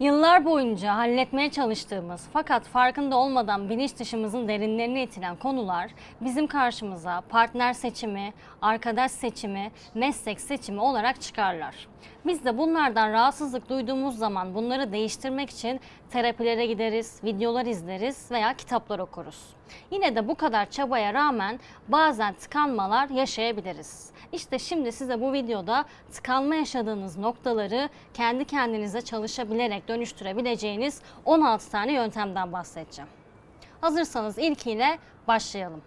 Yıllar boyunca halletmeye çalıştığımız fakat farkında olmadan bilinç dışımızın derinlerine itilen konular bizim karşımıza partner seçimi, arkadaş seçimi, meslek seçimi olarak çıkarlar. Biz de bunlardan rahatsızlık duyduğumuz zaman bunları değiştirmek için terapilere gideriz, videolar izleriz veya kitaplar okuruz. Yine de bu kadar çabaya rağmen bazen tıkanmalar yaşayabiliriz. İşte şimdi size bu videoda tıkanma yaşadığınız noktaları kendi kendinize çalışabilerek dönüştürebileceğiniz 16 tane yöntemden bahsedeceğim. Hazırsanız ilkiyle başlayalım.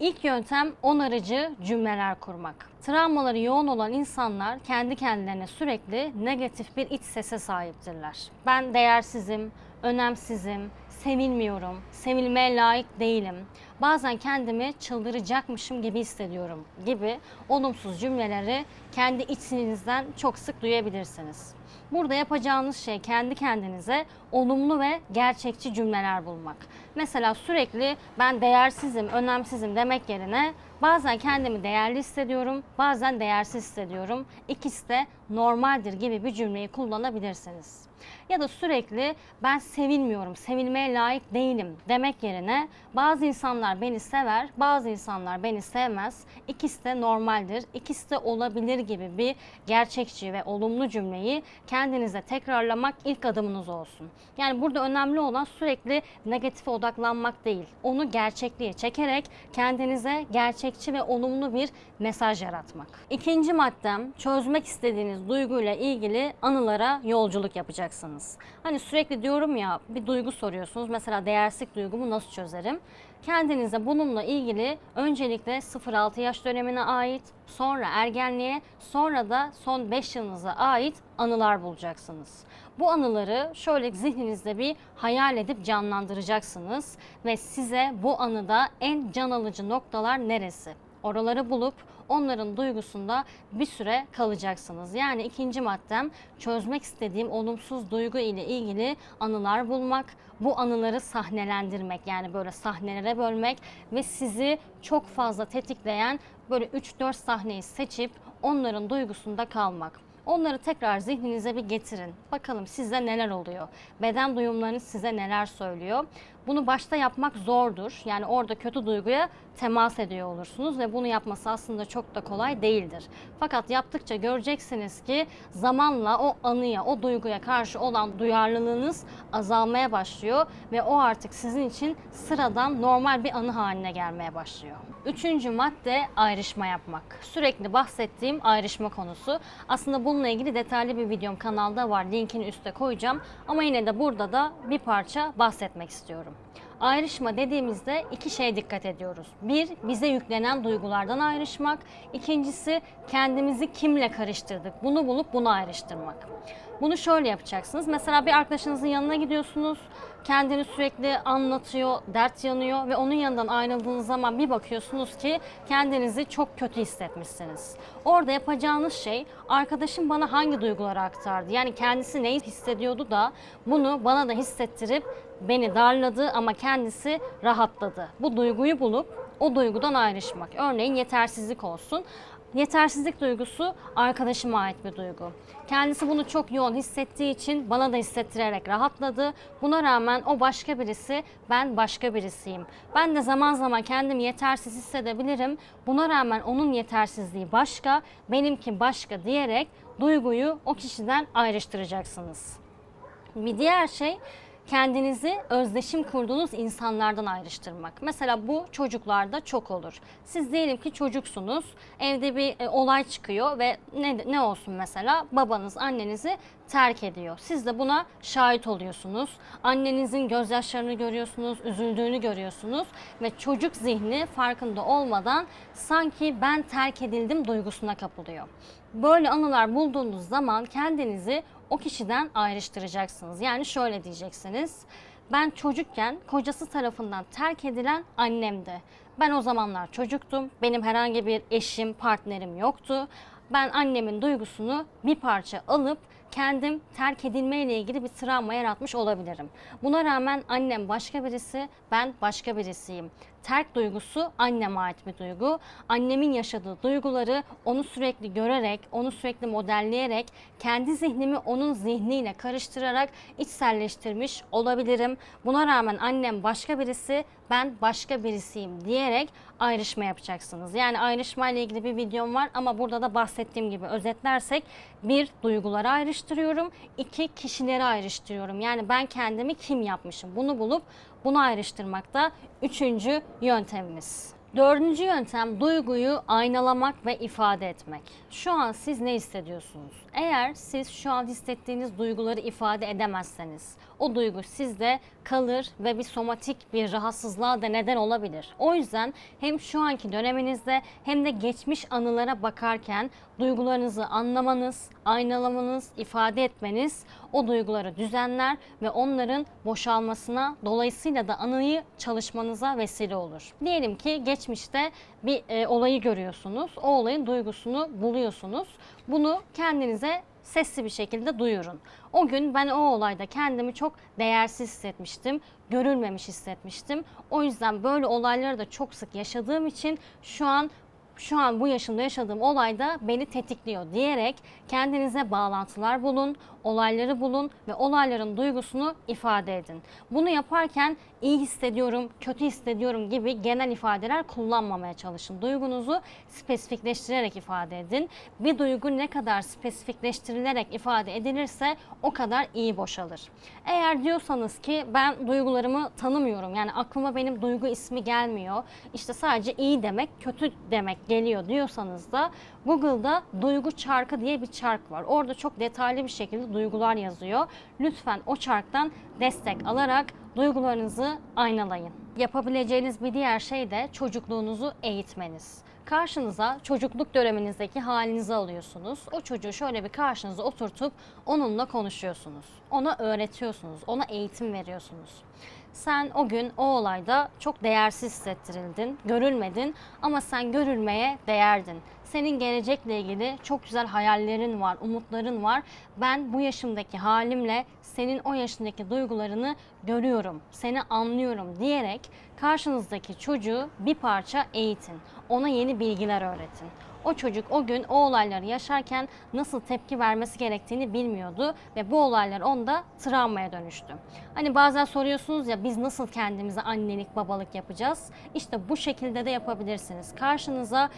İlk yöntem onarıcı cümleler kurmak. Travmaları yoğun olan insanlar kendi kendilerine sürekli negatif bir iç sese sahiptirler. Ben değersizim, önemsizim, sevilmiyorum, sevilmeye layık değilim. Bazen kendimi çıldıracakmışım gibi hissediyorum gibi olumsuz cümleleri kendi içinizden çok sık duyabilirsiniz. Burada yapacağınız şey kendi kendinize olumlu ve gerçekçi cümleler bulmak. Mesela sürekli ben değersizim, önemsizim demek yerine bazen kendimi değerli hissediyorum, bazen değersiz hissediyorum. İkisi de normaldir gibi bir cümleyi kullanabilirsiniz. Ya da sürekli ben sevilmiyorum, sevilmeye layık değilim demek yerine bazı insanlar beni sever, bazı insanlar beni sevmez. İkisi de normaldir, ikisi de olabilir gibi bir gerçekçi ve olumlu cümleyi kendinize tekrarlamak ilk adımınız olsun. Yani burada önemli olan sürekli negatife odaklanmak değil. Onu gerçekliğe çekerek kendinize gerçekçi ve olumlu bir mesaj yaratmak. İkinci maddem çözmek istediğiniz duyguyla ilgili anılara yolculuk yapacaksınız. Hani sürekli diyorum ya bir duygu soruyorsunuz. Mesela değersizlik duygumu nasıl çözerim? Kendinize bununla ilgili öncelikle 0-6 yaş dönemine ait, sonra ergenliğe, sonra da son 5 yılınıza ait anılar bulacaksınız. Bu anıları şöyle zihninizde bir hayal edip canlandıracaksınız ve size bu anıda en can alıcı noktalar neresi? Oraları bulup onların duygusunda bir süre kalacaksınız. Yani ikinci maddem çözmek istediğim olumsuz duygu ile ilgili anılar bulmak, bu anıları sahnelendirmek yani böyle sahnelere bölmek ve sizi çok fazla tetikleyen böyle 3-4 sahneyi seçip onların duygusunda kalmak. Onları tekrar zihninize bir getirin. Bakalım sizde neler oluyor? Beden duyumlarınız size neler söylüyor? Bunu başta yapmak zordur. Yani orada kötü duyguya temas ediyor olursunuz ve bunu yapması aslında çok da kolay değildir. Fakat yaptıkça göreceksiniz ki zamanla o anıya, o duyguya karşı olan duyarlılığınız azalmaya başlıyor ve o artık sizin için sıradan normal bir anı haline gelmeye başlıyor. Üçüncü madde ayrışma yapmak. Sürekli bahsettiğim ayrışma konusu. Aslında bununla ilgili detaylı bir videom kanalda var. Linkini üste koyacağım. Ama yine de burada da bir parça bahsetmek istiyorum. Ayrışma dediğimizde iki şeye dikkat ediyoruz. Bir, bize yüklenen duygulardan ayrışmak. İkincisi, kendimizi kimle karıştırdık? Bunu bulup bunu ayrıştırmak. Bunu şöyle yapacaksınız. Mesela bir arkadaşınızın yanına gidiyorsunuz. Kendini sürekli anlatıyor, dert yanıyor ve onun yanından ayrıldığınız zaman bir bakıyorsunuz ki kendinizi çok kötü hissetmişsiniz. Orada yapacağınız şey arkadaşım bana hangi duyguları aktardı? Yani kendisi neyi hissediyordu da bunu bana da hissettirip beni darladı ama kendisi rahatladı. Bu duyguyu bulup o duygudan ayrışmak. Örneğin yetersizlik olsun. Yetersizlik duygusu arkadaşıma ait bir duygu. Kendisi bunu çok yoğun hissettiği için bana da hissettirerek rahatladı. Buna rağmen o başka birisi, ben başka birisiyim. Ben de zaman zaman kendimi yetersiz hissedebilirim. Buna rağmen onun yetersizliği başka, benimki başka diyerek duyguyu o kişiden ayrıştıracaksınız. Bir diğer şey kendinizi özdeşim kurduğunuz insanlardan ayrıştırmak. Mesela bu çocuklarda çok olur. Siz diyelim ki çocuksunuz, evde bir e, olay çıkıyor ve ne, ne olsun mesela babanız annenizi terk ediyor. Siz de buna şahit oluyorsunuz. Annenizin gözyaşlarını görüyorsunuz, üzüldüğünü görüyorsunuz ve çocuk zihni farkında olmadan sanki ben terk edildim duygusuna kapılıyor. Böyle anılar bulduğunuz zaman kendinizi o kişiden ayrıştıracaksınız. Yani şöyle diyeceksiniz. Ben çocukken kocası tarafından terk edilen annemdi. Ben o zamanlar çocuktum. Benim herhangi bir eşim, partnerim yoktu. Ben annemin duygusunu bir parça alıp kendim terk edilme ile ilgili bir travma yaratmış olabilirim. Buna rağmen annem başka birisi, ben başka birisiyim. Terk duygusu anneme ait bir duygu. Annemin yaşadığı duyguları onu sürekli görerek, onu sürekli modelleyerek, kendi zihnimi onun zihniyle karıştırarak içselleştirmiş olabilirim. Buna rağmen annem başka birisi, ben başka birisiyim diyerek ayrışma yapacaksınız. Yani ayrışma ile ilgili bir videom var ama burada da bahsettiğim gibi özetlersek bir duyguları ayrıştırıyorum, iki kişileri ayrıştırıyorum. Yani ben kendimi kim yapmışım bunu bulup bunu ayrıştırmak da üçüncü yöntemimiz. Dördüncü yöntem duyguyu aynalamak ve ifade etmek. Şu an siz ne hissediyorsunuz? Eğer siz şu an hissettiğiniz duyguları ifade edemezseniz o duygu sizde kalır ve bir somatik bir rahatsızlığa da neden olabilir. O yüzden hem şu anki döneminizde hem de geçmiş anılara bakarken duygularınızı anlamanız, aynalamanız, ifade etmeniz o duyguları düzenler ve onların boşalmasına dolayısıyla da anıyı çalışmanıza vesile olur. Diyelim ki geçmişte bir e, olayı görüyorsunuz. O olayın duygusunu buluyorsunuz. Bunu kendinize sesli bir şekilde duyurun. O gün ben o olayda kendimi çok değersiz hissetmiştim, görülmemiş hissetmiştim. O yüzden böyle olayları da çok sık yaşadığım için şu an şu an bu yaşımda yaşadığım olayda beni tetikliyor diyerek kendinize bağlantılar bulun, olayları bulun ve olayların duygusunu ifade edin. Bunu yaparken iyi hissediyorum, kötü hissediyorum gibi genel ifadeler kullanmamaya çalışın. Duygunuzu spesifikleştirerek ifade edin. Bir duygu ne kadar spesifikleştirilerek ifade edilirse o kadar iyi boşalır. Eğer diyorsanız ki ben duygularımı tanımıyorum yani aklıma benim duygu ismi gelmiyor. İşte sadece iyi demek, kötü demek geliyor diyorsanız da Google'da duygu çarkı diye bir çark var. Orada çok detaylı bir şekilde duygular yazıyor. Lütfen o çarktan destek alarak duygularınızı aynalayın. Yapabileceğiniz bir diğer şey de çocukluğunuzu eğitmeniz. Karşınıza çocukluk döneminizdeki halinizi alıyorsunuz. O çocuğu şöyle bir karşınıza oturtup onunla konuşuyorsunuz. Ona öğretiyorsunuz, ona eğitim veriyorsunuz. Sen o gün o olayda çok değersiz hissettirildin, görülmedin ama sen görülmeye değerdin. Senin gelecekle ilgili çok güzel hayallerin var, umutların var. Ben bu yaşımdaki halimle senin o yaşındaki duygularını görüyorum, seni anlıyorum diyerek karşınızdaki çocuğu bir parça eğitin. Ona yeni bilgiler öğretin. O çocuk o gün o olayları yaşarken nasıl tepki vermesi gerektiğini bilmiyordu ve bu olaylar onda travmaya dönüştü. Hani bazen soruyorsunuz ya biz nasıl kendimize annelik babalık yapacağız? İşte bu şekilde de yapabilirsiniz. Karşınıza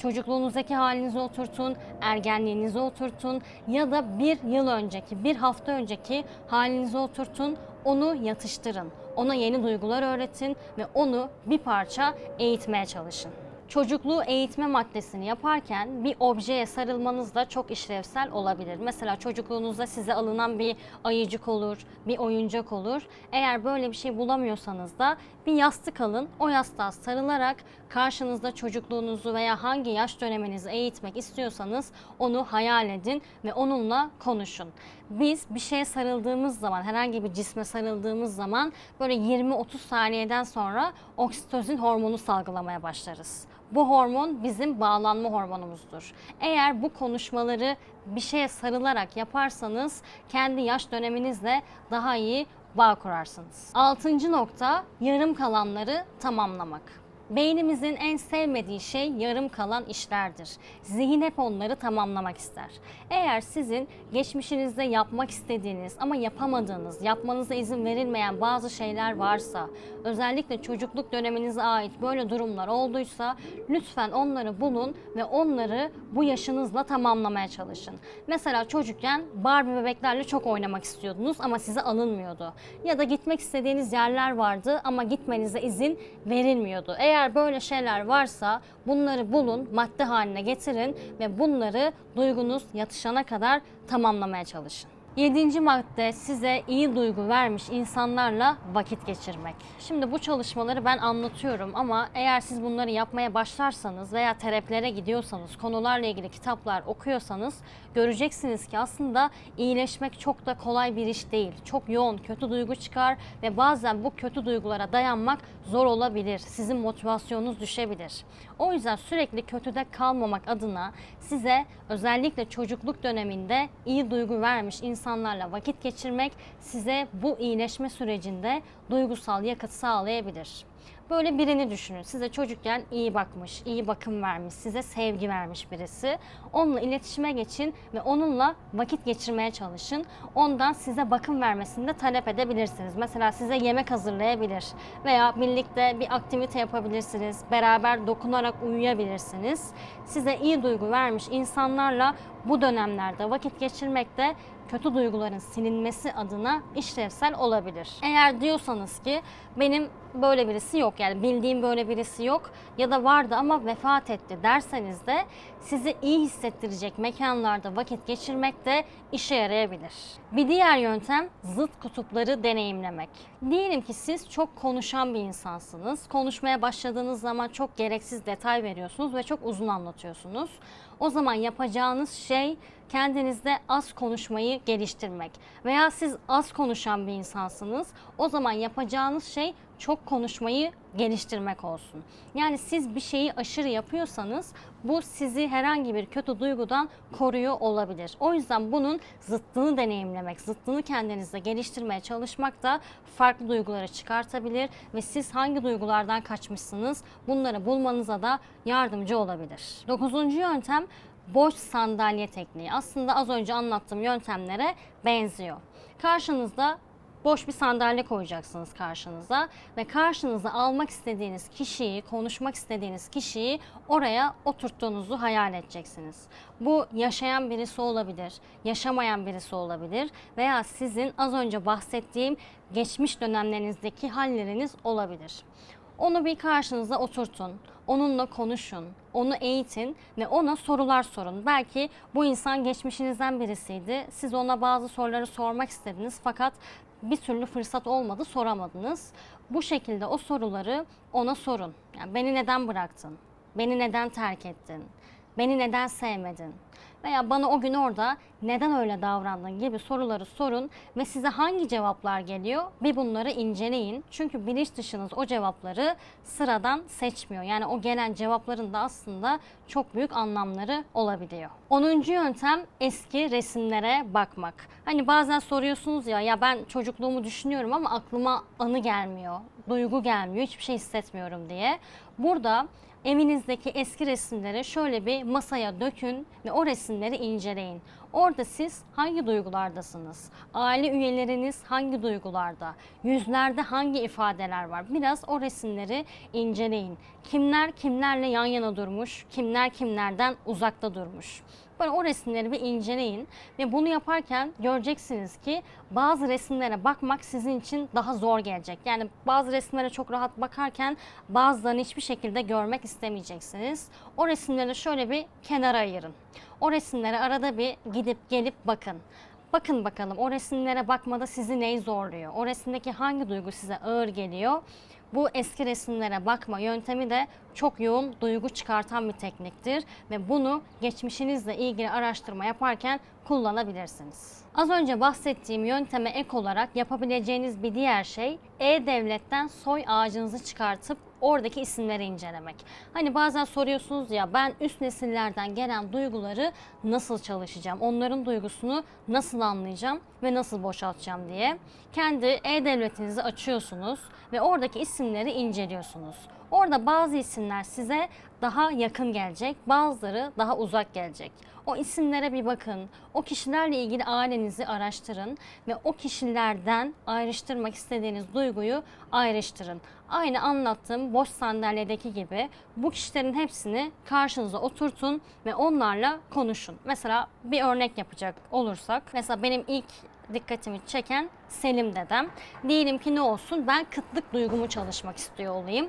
çocukluğunuzdaki halinizi oturtun, ergenliğinizi oturtun ya da bir yıl önceki, bir hafta önceki halinizi oturtun, onu yatıştırın. Ona yeni duygular öğretin ve onu bir parça eğitmeye çalışın. Çocukluğu eğitme maddesini yaparken bir objeye sarılmanız da çok işlevsel olabilir. Mesela çocukluğunuzda size alınan bir ayıcık olur, bir oyuncak olur. Eğer böyle bir şey bulamıyorsanız da bir yastık alın. O yastığa sarılarak karşınızda çocukluğunuzu veya hangi yaş döneminizi eğitmek istiyorsanız onu hayal edin ve onunla konuşun. Biz bir şeye sarıldığımız zaman, herhangi bir cisme sarıldığımız zaman böyle 20-30 saniyeden sonra oksitozin hormonu salgılamaya başlarız. Bu hormon bizim bağlanma hormonumuzdur. Eğer bu konuşmaları bir şeye sarılarak yaparsanız kendi yaş döneminizle daha iyi bağ kurarsınız. Altıncı nokta yarım kalanları tamamlamak. Beynimizin en sevmediği şey yarım kalan işlerdir. Zihin hep onları tamamlamak ister. Eğer sizin geçmişinizde yapmak istediğiniz ama yapamadığınız, yapmanıza izin verilmeyen bazı şeyler varsa, özellikle çocukluk döneminize ait böyle durumlar olduysa lütfen onları bulun ve onları bu yaşınızla tamamlamaya çalışın. Mesela çocukken Barbie bebeklerle çok oynamak istiyordunuz ama size alınmıyordu. Ya da gitmek istediğiniz yerler vardı ama gitmenize izin verilmiyordu. Eğer böyle şeyler varsa bunları bulun, madde haline getirin ve bunları duygunuz yatışana kadar tamamlamaya çalışın. Yedinci madde size iyi duygu vermiş insanlarla vakit geçirmek. Şimdi bu çalışmaları ben anlatıyorum ama eğer siz bunları yapmaya başlarsanız veya terapilere gidiyorsanız, konularla ilgili kitaplar okuyorsanız göreceksiniz ki aslında iyileşmek çok da kolay bir iş değil. Çok yoğun kötü duygu çıkar ve bazen bu kötü duygulara dayanmak zor olabilir. Sizin motivasyonunuz düşebilir. O yüzden sürekli kötüde kalmamak adına size özellikle çocukluk döneminde iyi duygu vermiş insanlarla vakit geçirmek size bu iyileşme sürecinde duygusal yakıt sağlayabilir. Böyle birini düşünün. Size çocukken iyi bakmış, iyi bakım vermiş, size sevgi vermiş birisi. Onunla iletişime geçin ve onunla vakit geçirmeye çalışın. Ondan size bakım vermesini de talep edebilirsiniz. Mesela size yemek hazırlayabilir veya birlikte bir aktivite yapabilirsiniz. Beraber dokunarak uyuyabilirsiniz. Size iyi duygu vermiş insanlarla bu dönemlerde vakit geçirmek de kötü duyguların silinmesi adına işlevsel olabilir. Eğer diyorsanız ki benim böyle birisi yok yani bildiğim böyle birisi yok ya da vardı ama vefat etti derseniz de sizi iyi hissettirecek mekanlarda vakit geçirmek de işe yarayabilir. Bir diğer yöntem zıt kutupları deneyimlemek. Diyelim ki siz çok konuşan bir insansınız. Konuşmaya başladığınız zaman çok gereksiz detay veriyorsunuz ve çok uzun anlatıyorsunuz. O zaman yapacağınız şey kendinizde az konuşmayı geliştirmek. Veya siz az konuşan bir insansınız. O zaman yapacağınız şey çok konuşmayı geliştirmek olsun. Yani siz bir şeyi aşırı yapıyorsanız bu sizi herhangi bir kötü duygudan koruyor olabilir. O yüzden bunun zıttını deneyimlemek, zıttını kendinizde geliştirmeye çalışmak da farklı duyguları çıkartabilir ve siz hangi duygulardan kaçmışsınız bunları bulmanıza da yardımcı olabilir. Dokuzuncu yöntem boş sandalye tekniği. Aslında az önce anlattığım yöntemlere benziyor. Karşınızda boş bir sandalye koyacaksınız karşınıza ve karşınıza almak istediğiniz kişiyi, konuşmak istediğiniz kişiyi oraya oturttuğunuzu hayal edeceksiniz. Bu yaşayan birisi olabilir, yaşamayan birisi olabilir veya sizin az önce bahsettiğim geçmiş dönemlerinizdeki halleriniz olabilir. Onu bir karşınıza oturtun, onunla konuşun, onu eğitin ve ona sorular sorun. Belki bu insan geçmişinizden birisiydi. Siz ona bazı soruları sormak istediniz fakat bir türlü fırsat olmadı, soramadınız. Bu şekilde o soruları ona sorun. Yani beni neden bıraktın? Beni neden terk ettin? Beni neden sevmedin? Veya bana o gün orada neden öyle davrandın gibi soruları sorun ve size hangi cevaplar geliyor bir bunları inceleyin. Çünkü bilinç dışınız o cevapları sıradan seçmiyor. Yani o gelen cevapların da aslında çok büyük anlamları olabiliyor. 10. yöntem eski resimlere bakmak. Hani bazen soruyorsunuz ya ya ben çocukluğumu düşünüyorum ama aklıma anı gelmiyor, duygu gelmiyor, hiçbir şey hissetmiyorum diye. Burada evinizdeki eski resimleri şöyle bir masaya dökün ve o resimleri inceleyin. Orada siz hangi duygulardasınız? Aile üyeleriniz hangi duygularda? Yüzlerde hangi ifadeler var? Biraz o resimleri inceleyin. Kimler kimlerle yan yana durmuş? Kimler kimlerden uzakta durmuş? Böyle o resimleri bir inceleyin ve bunu yaparken göreceksiniz ki bazı resimlere bakmak sizin için daha zor gelecek. Yani bazı resimlere çok rahat bakarken bazılarını hiçbir şekilde görmek istemeyeceksiniz. O resimleri şöyle bir kenara ayırın. O resimlere arada bir gidip gelip bakın. Bakın bakalım o resimlere bakmada sizi neyi zorluyor? O resimdeki hangi duygu size ağır geliyor? Bu eski resimlere bakma yöntemi de çok yoğun duygu çıkartan bir tekniktir ve bunu geçmişinizle ilgili araştırma yaparken kullanabilirsiniz. Az önce bahsettiğim yönteme ek olarak yapabileceğiniz bir diğer şey E-Devlet'ten soy ağacınızı çıkartıp oradaki isimleri incelemek. Hani bazen soruyorsunuz ya ben üst nesillerden gelen duyguları nasıl çalışacağım? Onların duygusunu nasıl anlayacağım ve nasıl boşaltacağım diye. Kendi E-Devletinizi açıyorsunuz ve oradaki isimleri inceliyorsunuz. Orada bazı isimler size daha yakın gelecek, bazıları daha uzak gelecek. O isimlere bir bakın. O kişilerle ilgili ailenizi araştırın ve o kişilerden ayrıştırmak istediğiniz duyguyu ayrıştırın. Aynı anlattığım boş sandalyedeki gibi bu kişilerin hepsini karşınıza oturtun ve onlarla konuşun. Mesela bir örnek yapacak olursak, mesela benim ilk dikkatimi çeken Selim dedem. Diyelim ki ne olsun ben kıtlık duygumu çalışmak istiyor olayım.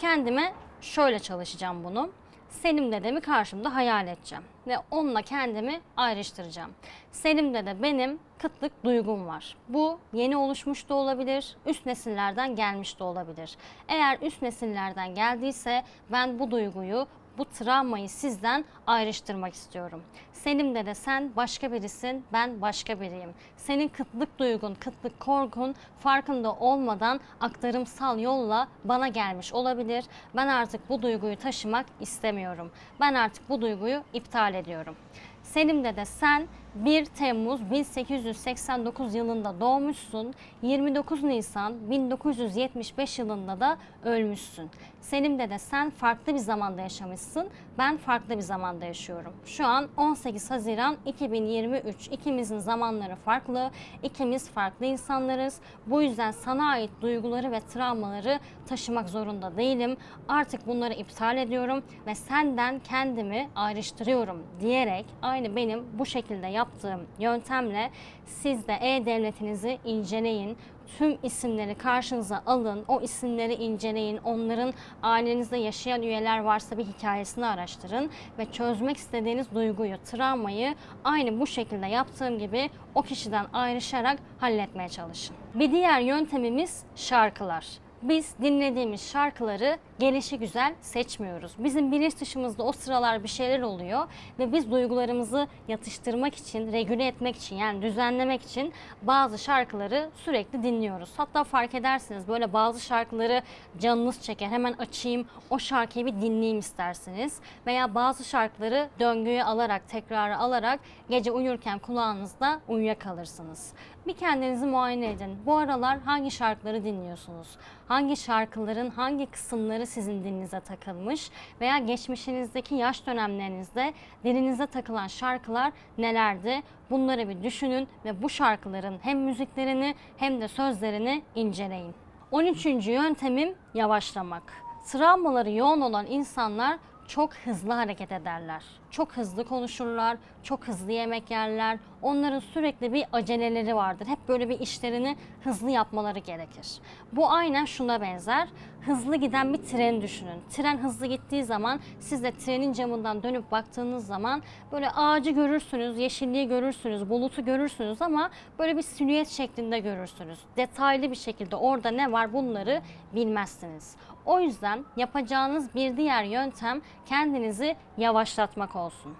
Kendime şöyle çalışacağım bunu. Selim dedemi karşımda hayal edeceğim ve onunla kendimi ayrıştıracağım. Selim dede benim kıtlık duygum var. Bu yeni oluşmuş da olabilir, üst nesillerden gelmiş de olabilir. Eğer üst nesillerden geldiyse ben bu duyguyu bu travmayı sizden ayrıştırmak istiyorum. Selim de sen başka birisin, ben başka biriyim. Senin kıtlık duygun, kıtlık korkun farkında olmadan aktarımsal yolla bana gelmiş olabilir. Ben artık bu duyguyu taşımak istemiyorum. Ben artık bu duyguyu iptal ediyorum. Selim de de sen 1 Temmuz 1889 yılında doğmuşsun. 29 Nisan 1975 yılında da ölmüşsün. Selim'de de sen farklı bir zamanda yaşamışsın. Ben farklı bir zamanda yaşıyorum. Şu an 18 Haziran 2023. İkimizin zamanları farklı. İkimiz farklı insanlarız. Bu yüzden sana ait duyguları ve travmaları taşımak zorunda değilim. Artık bunları iptal ediyorum ve senden kendimi ayrıştırıyorum diyerek aynı benim bu şekilde yaptığım yöntemle siz de e-devletinizi inceleyin. Tüm isimleri karşınıza alın. O isimleri inceleyin. Onların ailenizde yaşayan üyeler varsa bir hikayesini araştırın ve çözmek istediğiniz duyguyu, travmayı aynı bu şekilde yaptığım gibi o kişiden ayrışarak halletmeye çalışın. Bir diğer yöntemimiz şarkılar. Biz dinlediğimiz şarkıları gelişi güzel seçmiyoruz. Bizim bilinç dışımızda o sıralar bir şeyler oluyor ve biz duygularımızı yatıştırmak için, regüle etmek için yani düzenlemek için bazı şarkıları sürekli dinliyoruz. Hatta fark edersiniz böyle bazı şarkıları canınız çeker. Hemen açayım o şarkıyı bir dinleyeyim istersiniz. Veya bazı şarkıları döngüye alarak, tekrarı alarak gece uyurken kulağınızda uyuyakalırsınız. Bir kendinizi muayene edin. Bu aralar hangi şarkıları dinliyorsunuz? Hangi şarkıların hangi kısımları sizin dilinize takılmış? Veya geçmişinizdeki yaş dönemlerinizde dilinize takılan şarkılar nelerdi? Bunları bir düşünün ve bu şarkıların hem müziklerini hem de sözlerini inceleyin. 13. yöntemim yavaşlamak. Travmaları yoğun olan insanlar çok hızlı hareket ederler. Çok hızlı konuşurlar, çok hızlı yemek yerler. Onların sürekli bir aceleleri vardır. Hep böyle bir işlerini hızlı yapmaları gerekir. Bu aynen şuna benzer. Hızlı giden bir tren düşünün. Tren hızlı gittiği zaman siz de trenin camından dönüp baktığınız zaman böyle ağacı görürsünüz, yeşilliği görürsünüz, bulutu görürsünüz ama böyle bir silüet şeklinde görürsünüz. Detaylı bir şekilde orada ne var bunları bilmezsiniz. O yüzden yapacağınız bir diğer yöntem kendinizi yavaşlatmak olsun.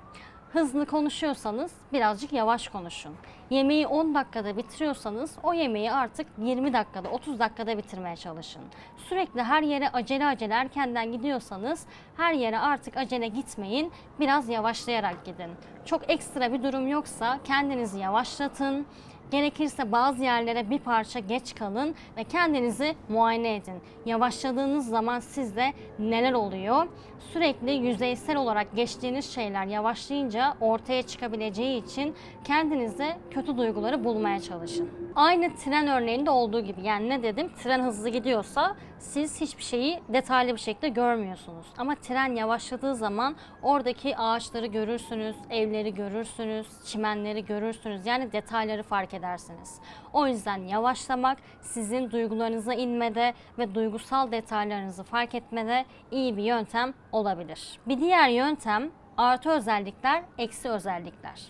Hızlı konuşuyorsanız birazcık yavaş konuşun. Yemeği 10 dakikada bitiriyorsanız o yemeği artık 20 dakikada, 30 dakikada bitirmeye çalışın. Sürekli her yere acele acele erkenden gidiyorsanız her yere artık acele gitmeyin. Biraz yavaşlayarak gidin. Çok ekstra bir durum yoksa kendinizi yavaşlatın. Gerekirse bazı yerlere bir parça geç kalın ve kendinizi muayene edin. Yavaşladığınız zaman sizde neler oluyor? Sürekli yüzeysel olarak geçtiğiniz şeyler yavaşlayınca ortaya çıkabileceği için kendinize kötü duyguları bulmaya çalışın. Aynı tren örneğinde olduğu gibi yani ne dedim? Tren hızlı gidiyorsa siz hiçbir şeyi detaylı bir şekilde görmüyorsunuz. Ama tren yavaşladığı zaman oradaki ağaçları görürsünüz, evleri görürsünüz, çimenleri görürsünüz. Yani detayları fark edersiniz. O yüzden yavaşlamak sizin duygularınıza inmede ve duygusal detaylarınızı fark etmede iyi bir yöntem olabilir. Bir diğer yöntem artı özellikler, eksi özellikler.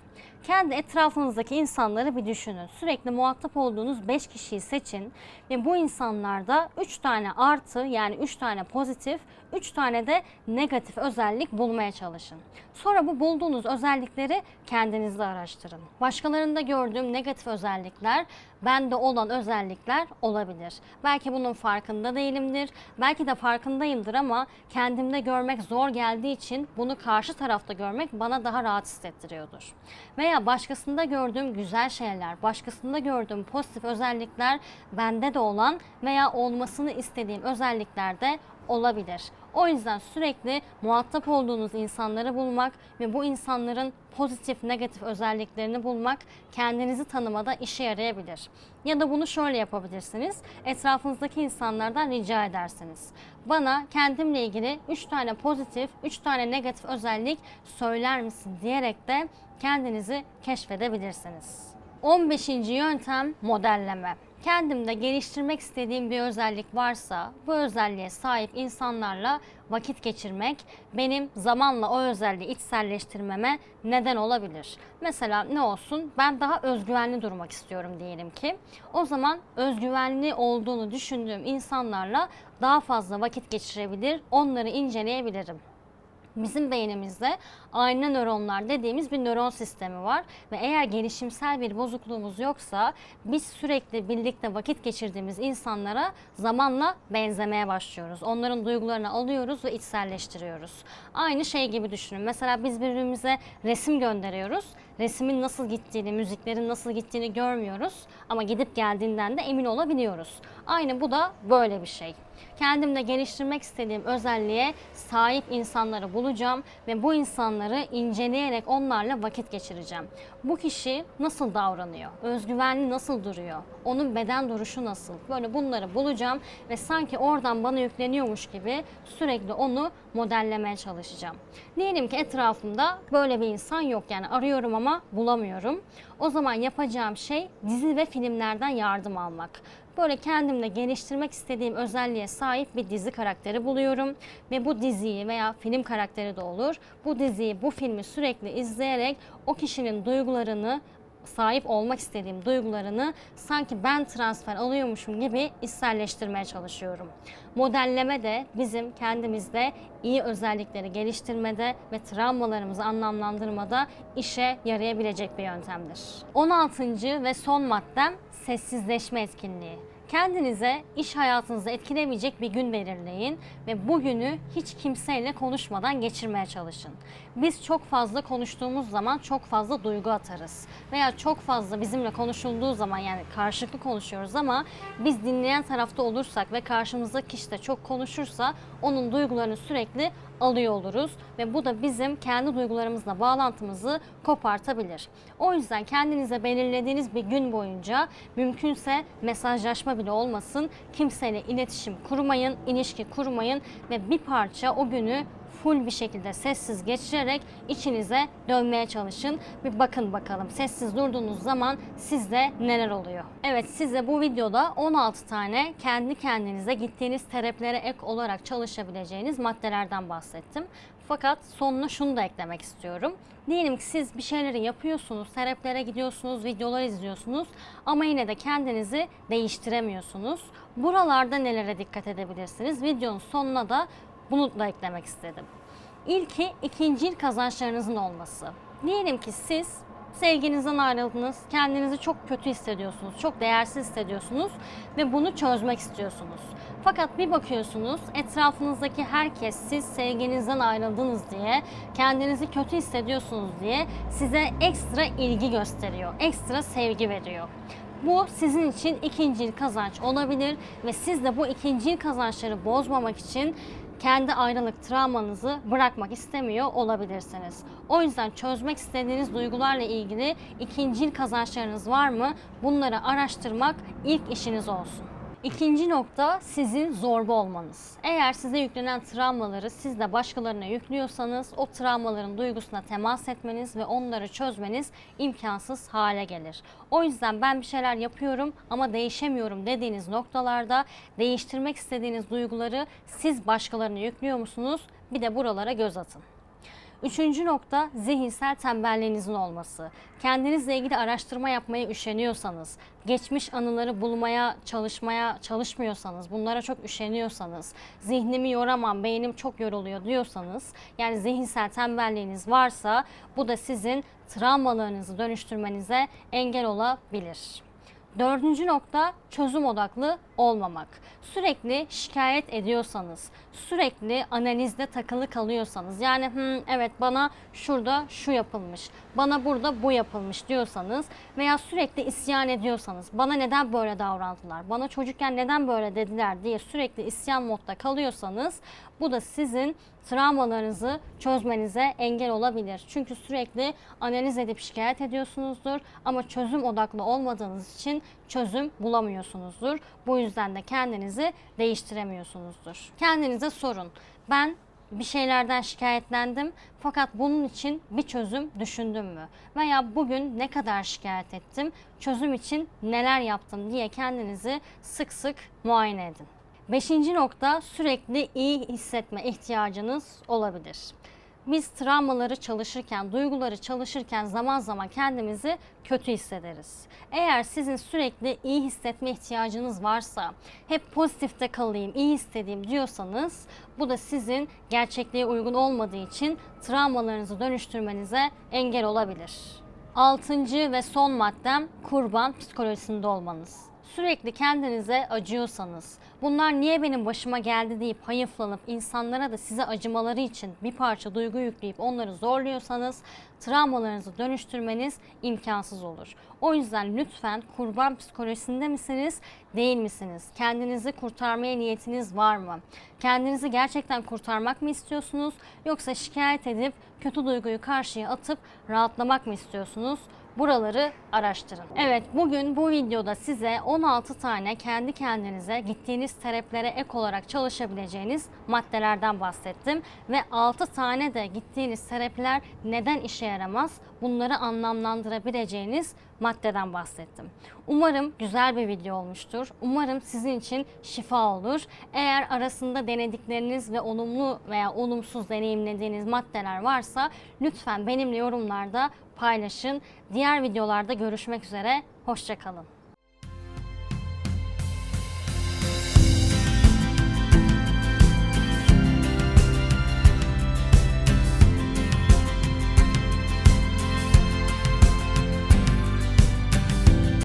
Kendi etrafınızdaki insanları bir düşünün. Sürekli muhatap olduğunuz 5 kişiyi seçin ve bu insanlarda 3 tane artı yani 3 tane pozitif, 3 tane de negatif özellik bulmaya çalışın. Sonra bu bulduğunuz özellikleri kendinizde araştırın. Başkalarında gördüğüm negatif özellikler bende olan özellikler olabilir. Belki bunun farkında değilimdir. Belki de farkındayımdır ama kendimde görmek zor geldiği için bunu karşı tarafta görmek bana daha rahat hissettiriyordur. Veya başkasında gördüğüm güzel şeyler, başkasında gördüğüm pozitif özellikler bende de olan veya olmasını istediğim özellikler de olabilir. O yüzden sürekli muhatap olduğunuz insanları bulmak ve bu insanların pozitif, negatif özelliklerini bulmak kendinizi tanımada işe yarayabilir. Ya da bunu şöyle yapabilirsiniz. Etrafınızdaki insanlardan rica edersiniz. Bana kendimle ilgili 3 tane pozitif, 3 tane negatif özellik söyler misin diyerek de kendinizi keşfedebilirsiniz. 15. yöntem modelleme. Kendimde geliştirmek istediğim bir özellik varsa bu özelliğe sahip insanlarla vakit geçirmek benim zamanla o özelliği içselleştirmeme neden olabilir. Mesela ne olsun ben daha özgüvenli durmak istiyorum diyelim ki. O zaman özgüvenli olduğunu düşündüğüm insanlarla daha fazla vakit geçirebilir, onları inceleyebilirim. Bizim beynimizde ayna nöronlar dediğimiz bir nöron sistemi var ve eğer gelişimsel bir bozukluğumuz yoksa biz sürekli birlikte vakit geçirdiğimiz insanlara zamanla benzemeye başlıyoruz. Onların duygularını alıyoruz ve içselleştiriyoruz. Aynı şey gibi düşünün. Mesela biz birbirimize resim gönderiyoruz. Resmin nasıl gittiğini, müziklerin nasıl gittiğini görmüyoruz ama gidip geldiğinden de emin olabiliyoruz. Aynı bu da böyle bir şey. Kendimde geliştirmek istediğim özelliğe sahip insanları bulacağım ve bu insanları inceleyerek onlarla vakit geçireceğim. Bu kişi nasıl davranıyor? Özgüvenli nasıl duruyor? Onun beden duruşu nasıl? Böyle bunları bulacağım ve sanki oradan bana yükleniyormuş gibi sürekli onu modellemeye çalışacağım. Diyelim ki etrafımda böyle bir insan yok yani arıyorum ama bulamıyorum. O zaman yapacağım şey dizi ve filmlerden yardım almak böyle kendimde geliştirmek istediğim özelliğe sahip bir dizi karakteri buluyorum ve bu diziyi veya film karakteri de olur. Bu diziyi, bu filmi sürekli izleyerek o kişinin duygularını sahip olmak istediğim duygularını sanki ben transfer alıyormuşum gibi içselleştirmeye çalışıyorum. Modelleme de bizim kendimizde iyi özellikleri geliştirmede ve travmalarımızı anlamlandırmada işe yarayabilecek bir yöntemdir. 16. ve son maddem sessizleşme etkinliği. Kendinize iş hayatınızı etkilemeyecek bir gün belirleyin ve bugünü hiç kimseyle konuşmadan geçirmeye çalışın. Biz çok fazla konuştuğumuz zaman çok fazla duygu atarız. Veya çok fazla bizimle konuşulduğu zaman yani karşılıklı konuşuyoruz ama biz dinleyen tarafta olursak ve karşımızdaki kişi de çok konuşursa onun duygularını sürekli alıyor oluruz. Ve bu da bizim kendi duygularımızla bağlantımızı kopartabilir. O yüzden kendinize belirlediğiniz bir gün boyunca mümkünse mesajlaşma bile olmasın. Kimseyle iletişim kurmayın, ilişki kurmayın ve bir parça o günü full bir şekilde sessiz geçirerek içinize dönmeye çalışın. Bir bakın bakalım sessiz durduğunuz zaman sizde neler oluyor. Evet size bu videoda 16 tane kendi kendinize gittiğiniz terapilere ek olarak çalışabileceğiniz maddelerden bahsettim. Fakat sonuna şunu da eklemek istiyorum. Diyelim ki siz bir şeyleri yapıyorsunuz, terapilere gidiyorsunuz, videolar izliyorsunuz ama yine de kendinizi değiştiremiyorsunuz. Buralarda nelere dikkat edebilirsiniz? Videonun sonuna da bunu da eklemek istedim. İlki ikinci kazançlarınızın olması. Diyelim ki siz sevginizden ayrıldınız, kendinizi çok kötü hissediyorsunuz, çok değersiz hissediyorsunuz ve bunu çözmek istiyorsunuz. Fakat bir bakıyorsunuz etrafınızdaki herkes siz sevginizden ayrıldınız diye, kendinizi kötü hissediyorsunuz diye size ekstra ilgi gösteriyor, ekstra sevgi veriyor. Bu sizin için ikinci kazanç olabilir ve siz de bu ikinci kazançları bozmamak için kendi ayrılık travmanızı bırakmak istemiyor olabilirsiniz. O yüzden çözmek istediğiniz duygularla ilgili ikinci kazançlarınız var mı? Bunları araştırmak ilk işiniz olsun. İkinci nokta sizin zorba olmanız. Eğer size yüklenen travmaları siz de başkalarına yüklüyorsanız o travmaların duygusuna temas etmeniz ve onları çözmeniz imkansız hale gelir. O yüzden ben bir şeyler yapıyorum ama değişemiyorum dediğiniz noktalarda değiştirmek istediğiniz duyguları siz başkalarına yüklüyor musunuz? Bir de buralara göz atın. Üçüncü nokta zihinsel tembelliğinizin olması. Kendinizle ilgili araştırma yapmaya üşeniyorsanız, geçmiş anıları bulmaya çalışmaya çalışmıyorsanız, bunlara çok üşeniyorsanız, zihnimi yoramam, beynim çok yoruluyor diyorsanız, yani zihinsel tembelliğiniz varsa bu da sizin travmalarınızı dönüştürmenize engel olabilir. Dördüncü nokta çözüm odaklı olmamak. Sürekli şikayet ediyorsanız, sürekli analizde takılı kalıyorsanız, yani "Hmm, evet bana şurada şu yapılmış, bana burada bu yapılmış diyorsanız veya sürekli isyan ediyorsanız, bana neden böyle davrandılar, bana çocukken neden böyle dediler diye sürekli isyan modda kalıyorsanız bu da sizin travmalarınızı çözmenize engel olabilir. Çünkü sürekli analiz edip şikayet ediyorsunuzdur ama çözüm odaklı olmadığınız için çözüm bulamıyorsunuzdur. Bu yüzden de kendinizi değiştiremiyorsunuzdur. Kendinize sorun. Ben bir şeylerden şikayetlendim fakat bunun için bir çözüm düşündüm mü? Veya bugün ne kadar şikayet ettim, çözüm için neler yaptım diye kendinizi sık sık muayene edin. Beşinci nokta sürekli iyi hissetme ihtiyacınız olabilir. Biz travmaları çalışırken, duyguları çalışırken zaman zaman kendimizi kötü hissederiz. Eğer sizin sürekli iyi hissetme ihtiyacınız varsa, hep pozitifte kalayım, iyi hissedeyim diyorsanız bu da sizin gerçekliğe uygun olmadığı için travmalarınızı dönüştürmenize engel olabilir. Altıncı ve son maddem kurban psikolojisinde olmanız. Sürekli kendinize acıyorsanız, bunlar niye benim başıma geldi deyip hayıflanıp insanlara da size acımaları için bir parça duygu yükleyip onları zorluyorsanız travmalarınızı dönüştürmeniz imkansız olur. O yüzden lütfen kurban psikolojisinde misiniz, değil misiniz? Kendinizi kurtarmaya niyetiniz var mı? Kendinizi gerçekten kurtarmak mı istiyorsunuz yoksa şikayet edip kötü duyguyu karşıya atıp rahatlamak mı istiyorsunuz? Buraları araştırın. Evet bugün bu videoda size 16 tane kendi kendinize gittiğiniz teraplere ek olarak çalışabileceğiniz maddelerden bahsettim. Ve 6 tane de gittiğiniz terapiler neden işe yaramaz bunları anlamlandırabileceğiniz maddeden bahsettim. Umarım güzel bir video olmuştur. Umarım sizin için şifa olur. Eğer arasında denedikleriniz ve olumlu veya olumsuz deneyimlediğiniz maddeler varsa lütfen benimle yorumlarda paylaşın. Diğer videolarda görüşmek üzere. Hoşçakalın.